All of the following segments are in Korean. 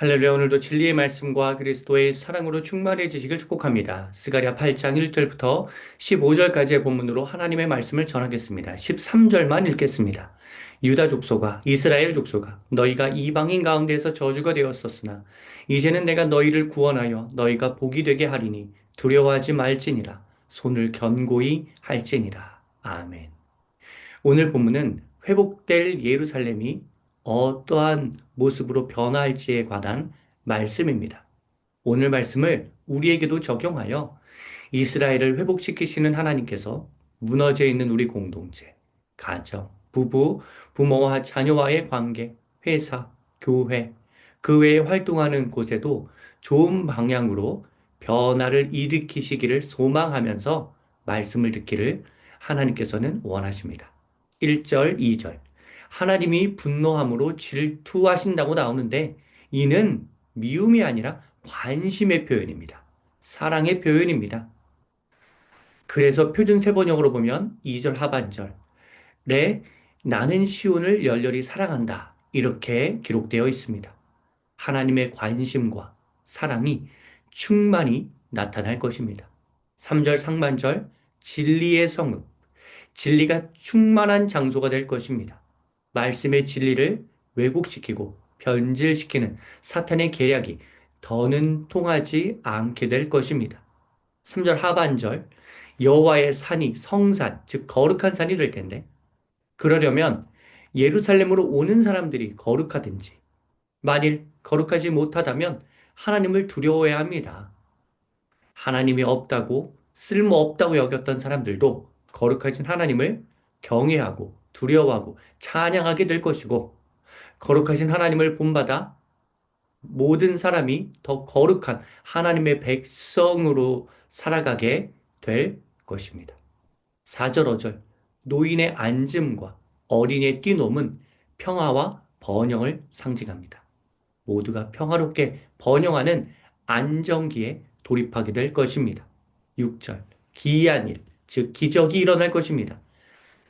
할렐루야 오늘도 진리의 말씀과 그리스도의 사랑으로 충만해지시길 축복합니다. 스가랴 8장 1절부터 15절까지의 본문으로 하나님의 말씀을 전하겠습니다. 13절만 읽겠습니다. 유다 족속아 이스라엘 족속아 너희가 이방인 가운데에서 저주가 되었었으나 이제는 내가 너희를 구원하여 너희가 복이 되게 하리니 두려워하지 말지니라 손을 견고히 할지니라. 아멘. 오늘 본문은 회복될 예루살렘이 어떠한 모습으로 변화할지에 관한 말씀입니다. 오늘 말씀을 우리에게도 적용하여 이스라엘을 회복시키시는 하나님께서 무너져 있는 우리 공동체, 가정, 부부, 부모와 자녀와의 관계, 회사, 교회, 그 외에 활동하는 곳에도 좋은 방향으로 변화를 일으키시기를 소망하면서 말씀을 듣기를 하나님께서는 원하십니다. 1절, 2절. 하나님이 분노함으로 질투하신다고 나오는데 이는 미움이 아니라 관심의 표현입니다. 사랑의 표현입니다. 그래서 표준 세번역으로 보면 2절 하반절에 나는 시온을 열렬히 사랑한다. 이렇게 기록되어 있습니다. 하나님의 관심과 사랑이 충만히 나타날 것입니다. 3절 상반절 진리의 성읍 진리가 충만한 장소가 될 것입니다. 말씀의 진리를 왜곡시키고 변질시키는 사탄의 계략이 더는 통하지 않게 될 것입니다. 3절 하반절 여호와의 산이 성산 즉 거룩한 산이 될 텐데 그러려면 예루살렘으로 오는 사람들이 거룩하든지 만일 거룩하지 못하다면 하나님을 두려워해야 합니다. 하나님이 없다고 쓸모없다고 여겼던 사람들도 거룩하신 하나님을 경외하고 두려워하고 찬양하게 될 것이고 거룩하신 하나님을 본받아 모든 사람이 더 거룩한 하나님의 백성으로 살아가게 될 것입니다. 4절 5절 노인의 앉음과 어린이의 뛰놈은 평화와 번영을 상징합니다. 모두가 평화롭게 번영하는 안정기에 돌입하게 될 것입니다. 6절 기이한 일, 즉 기적이 일어날 것입니다.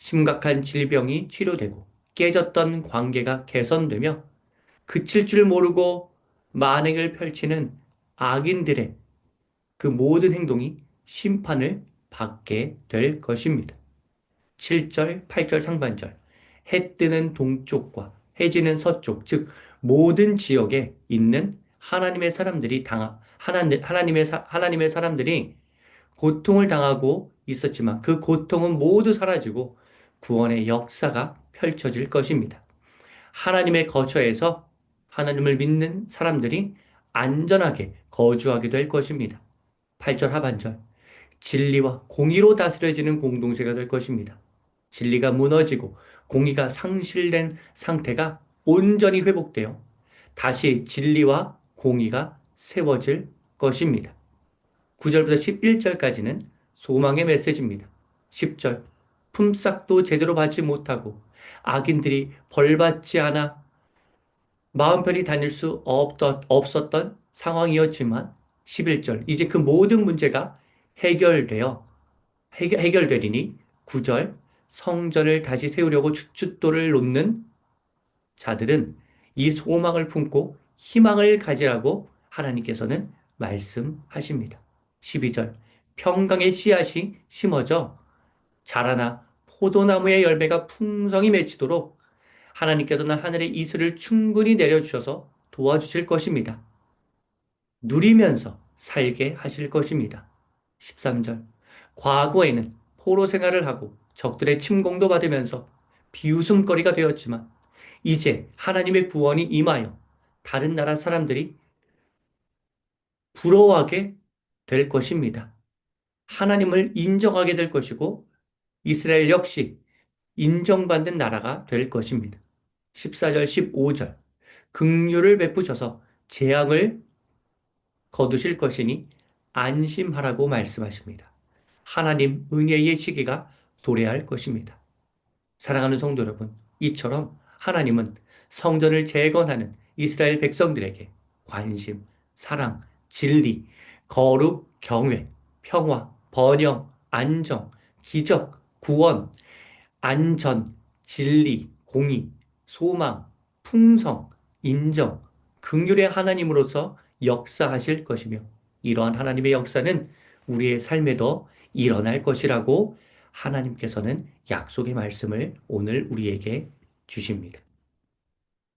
심각한 질병이 치료되고 깨졌던 관계가 개선되며 그칠 줄 모르고 만행을 펼치는 악인들의 그 모든 행동이 심판을 받게 될 것입니다. 7절, 8절 상반절. 해 뜨는 동쪽과 해 지는 서쪽, 즉, 모든 지역에 있는 하나님의 사람들이 당하, 하나님의, 하나님의 사람들이 고통을 당하고 있었지만 그 고통은 모두 사라지고 구원의 역사가 펼쳐질 것입니다. 하나님의 거처에서 하나님을 믿는 사람들이 안전하게 거주하게 될 것입니다. 8절 하반절. 진리와 공의로 다스려지는 공동체가 될 것입니다. 진리가 무너지고 공의가 상실된 상태가 온전히 회복되어 다시 진리와 공의가 세워질 것입니다. 9절부터 11절까지는 소망의 메시지입니다. 10절. 품삯도 제대로 받지 못하고 악인들이 벌받지 않아 마음 편히 다닐 수 없던, 없었던 상황이었지만 11절 이제 그 모든 문제가 해결되어 해결, 해결되리니 9절 성전을 다시 세우려고 주춧돌을 놓는 자들은 이 소망을 품고 희망을 가지라고 하나님께서는 말씀하십니다. 12절 평강의 씨앗이 심어져 자라나 포도나무의 열매가 풍성히 맺히도록 하나님께서는 하늘의 이슬을 충분히 내려주셔서 도와주실 것입니다. 누리면서 살게 하실 것입니다. 13절. 과거에는 포로 생활을 하고 적들의 침공도 받으면서 비웃음거리가 되었지만 이제 하나님의 구원이 임하여 다른 나라 사람들이 부러워하게 될 것입니다. 하나님을 인정하게 될 것이고 이스라엘 역시 인정받는 나라가 될 것입니다. 14절, 15절. 긍휼을 베푸셔서 재앙을 거두실 것이니 안심하라고 말씀하십니다. 하나님 은혜의 시기가 도래할 것입니다. 사랑하는 성도 여러분, 이처럼 하나님은 성전을 재건하는 이스라엘 백성들에게 관심, 사랑, 진리, 거룩, 경외, 평화, 번영, 안정, 기적, 구원, 안전, 진리, 공의, 소망, 풍성, 인정, 긍휼의 하나님으로서 역사하실 것이며 이러한 하나님의 역사는 우리의 삶에도 일어날 것이라고 하나님께서는 약속의 말씀을 오늘 우리에게 주십니다.